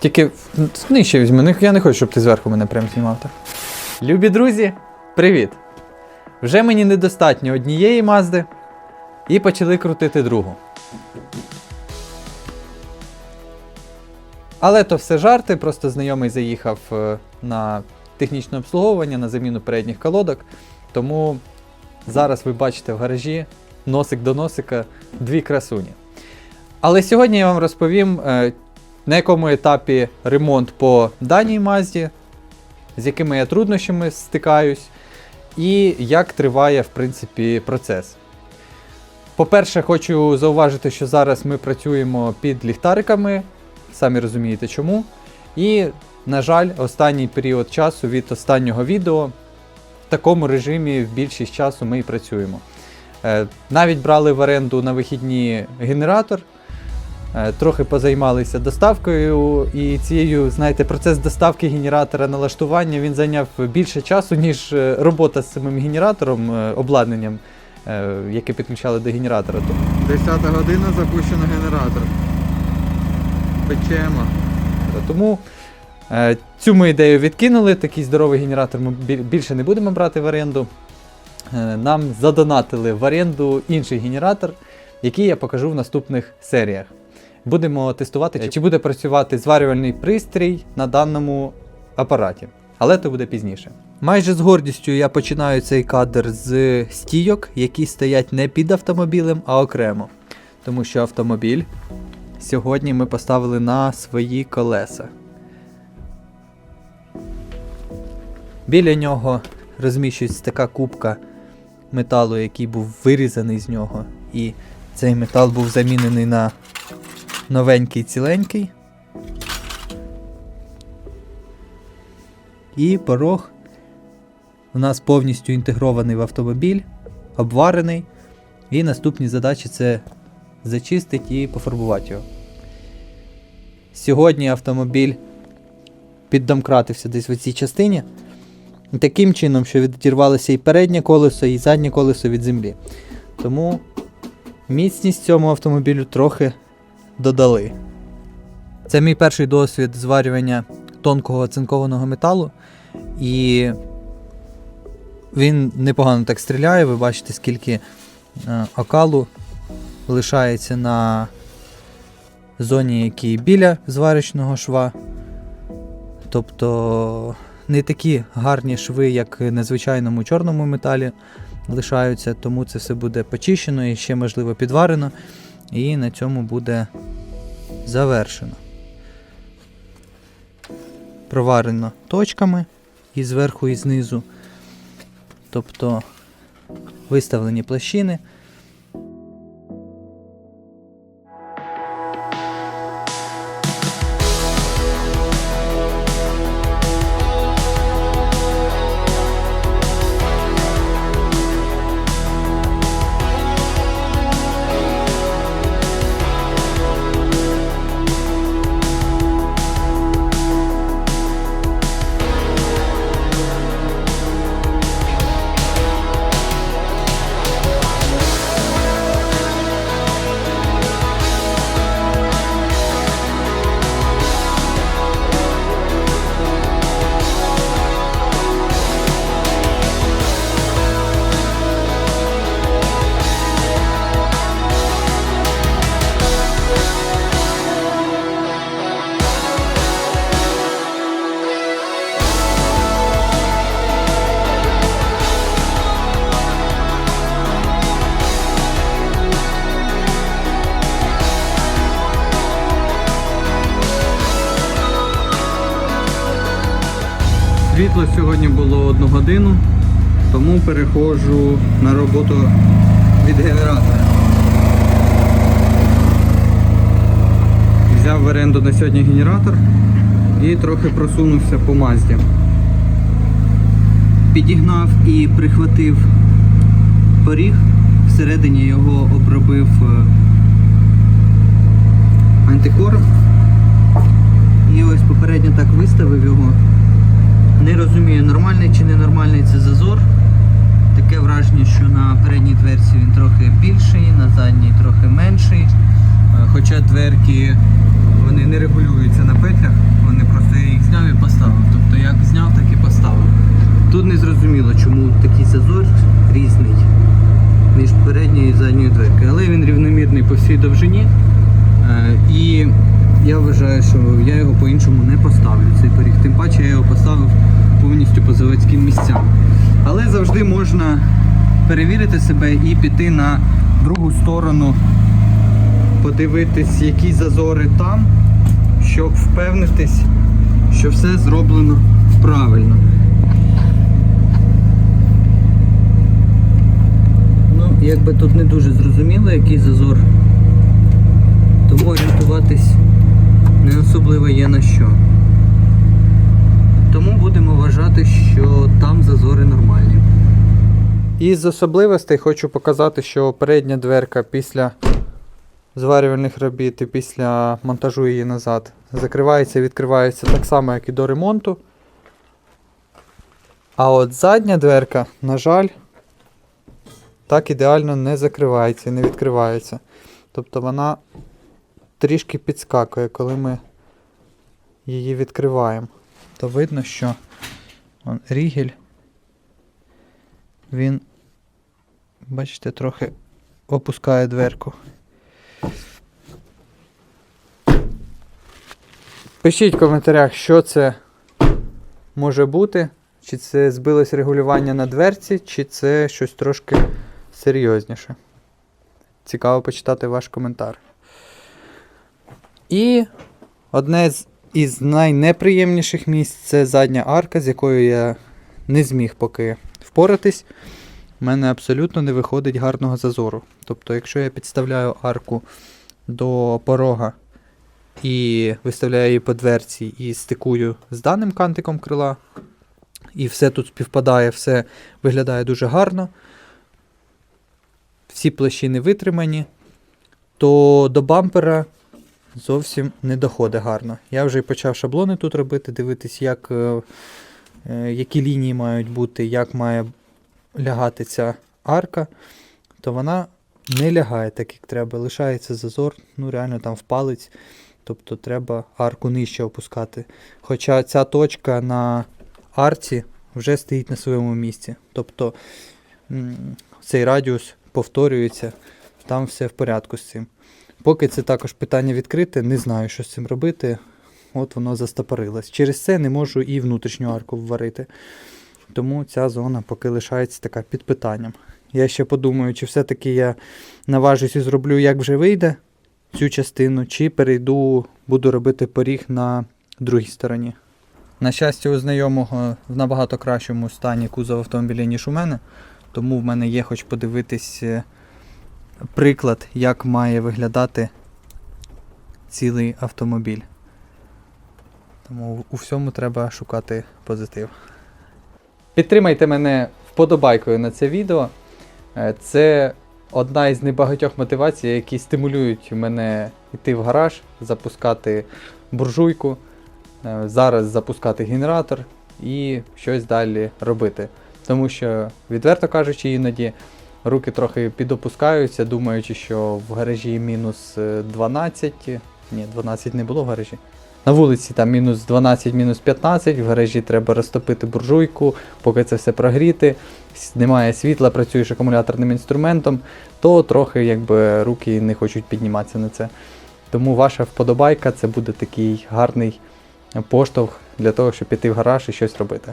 Тільки нижче візьми, ну, я не хочу, щоб ти зверху мене прям знімав. Так. Любі друзі, привіт! Вже мені недостатньо однієї мазди і почали крутити другу. Але то все жарти, просто знайомий заїхав е, на технічне обслуговування, на заміну передніх колодок. Тому зараз ви бачите в гаражі носик до носика дві красуні. Але сьогодні я вам розповім, е, на якому етапі ремонт по даній мазді, з якими я труднощами стикаюсь, і як триває в принципі процес. По-перше, хочу зауважити, що зараз ми працюємо під ліхтариками, самі розумієте чому. І, на жаль, останній період часу від останнього відео в такому режимі в більшість часу ми і працюємо. Е, Навіть брали в оренду на вихідні генератор, трохи позаймалися доставкою, і цією, знаєте, процес доставки генератора налаштування він зайняв більше часу, ніж е, робота з самим генератором, е, обладнанням, е, яке підключали до генератора. 10 година запущено генератор. Печемо. Тому е, цю ми ідею відкинули. Такий здоровий генератор ми більше не будемо брати в оренду. Е, нам задонатили в оренду інший генератор, який я покажу в наступних серіях. Будемо тестувати, чи, буде працювати зварювальний пристрій на даному апараті. Але це буде пізніше. Майже з гордістю я починаю цей кадр з стійок, які стоять не під автомобілем, а окремо. Тому що автомобіль сьогодні ми поставили на свої колеса. Біля нього розміщується така кубка металу, який був вирізаний з нього. І цей метал був замінений на новенький ціленький. І порог у нас повністю інтегрований в автомобіль, обварений. І наступні задачі це зачистити і пофарбувати його. Сьогодні автомобіль піддомкратився десь в цій частині. Таким чином, що відірвалося і переднє колесо, і заднє колесо від землі. Тому міцність цьому автомобілю трохи додали. Це мій перший досвід зварювання тонкого оцинкованого металу. І він непогано так стріляє. Ви бачите, скільки е, окалу лишається на зоні, якій біля зварочного шва. Тобто не такі гарні шви, як на звичайному чорному металі лишаються, тому це все буде почищено і ще, можливо, підварено. І на цьому буде завершено. Проварено точками і зверху, і знизу. Тобто виставлені площини. Світло сьогодні було одну годину, тому переходжу на роботу від генератора. Взяв в оренду на сьогодні генератор і трохи просунувся по мазді. Підігнав і прихватив поріг, всередині його обробив е, антикором. І ось попередньо так розумію, нормальний чи ненормальний це зазор. Таке враження, що на передній дверці він трохи більший, на задній трохи менший. Е, хоча дверки вони не регулюються на петлях, вони просто їх зняв і поставив. Тобто як зняв, так і поставив. Тут не зрозуміло, чому такий зазор різний між передньою і задньою дверкою. Але він рівномірний по всій довжині. Е, і я вважаю, що я його по-іншому не поставлю цей пиріг. Тим паче я його поставив повністю по заводським місцям. Але завжди можна перевірити себе і піти на другу сторону, подивитись, які зазори там, щоб впевнитись, що все зроблено правильно. Ну, якби тут не дуже зрозуміло, який зазор, тому орієнтуватись не особливо є на що. Тому будемо вважати, що там зазори нормальні. Із особливостей хочу показати, що передня дверка після зварювальних робіт і після монтажу її назад закривається і відкривається так само, як і до ремонту. А от задня дверка, на жаль, так ідеально не закривається і не відкривається. Тобто вона трішки підскакує, коли ми її відкриваємо. То видно, що он, рігель він, бачите, трохи опускає дверку. Пишіть в коментарях, що це може бути. Чи це збилось регулювання на дверці, чи це щось трошки серйозніше. Цікаво почитати ваш коментар. І одне з із найнеприємніших місць це задня арка, з якою я не зміг поки впоратись. У мене абсолютно не виходить гарного зазору. Тобто, якщо я підставляю арку до порога і виставляю її по дверці і стикую з даним кантиком крила, і все тут співпадає, все виглядає дуже гарно. Всі площини витримані, то до бампера зовсім не доходить гарно. Я вже почав шаблони тут робити, дивитись, як, е, е, які лінії мають бути, як має лягати ця арка, то вона не лягає так, як треба. Лишається зазор, ну реально там в палець. Тобто треба арку нижче опускати. Хоча ця точка на арці вже стоїть на своєму місці. Тобто цей радіус повторюється, там все в порядку з цим. Поки це також питання відкрите, не знаю, що з цим робити. От воно застопорилось. Через це не можу і внутрішню арку вварити. Тому ця зона поки лишається така під питанням. Я ще подумаю, чи все-таки я наважусь і зроблю, як вже вийде цю частину, чи перейду, буду робити поріг на другій стороні. На щастя, у знайомого в набагато кращому стані кузов автомобіля, ніж у мене. Тому в мене є хоч подивитись е, приклад, як має виглядати цілий автомобіль. Тому у всьому треба шукати позитив. Підтримайте мене вподобайкою на це відео. Е, Це одна із небагатьох мотивацій, які стимулюють мене йти в гараж, запускати буржуйку, е, зараз запускати генератор і щось далі робити. Тому що, відверто кажучи, іноді руки трохи підопускаються, думаючи, що в гаражі мінус е, 12. Ні, 12 не було в гаражі. На вулиці там мінус 12, мінус 15, в гаражі треба розтопити буржуйку, поки це все прогріти, немає світла, працюєш акумуляторним інструментом, то трохи якби руки не хочуть підніматися на це. Тому ваша вподобайка це буде такий гарний поштовх для того, щоб піти в гараж і щось робити.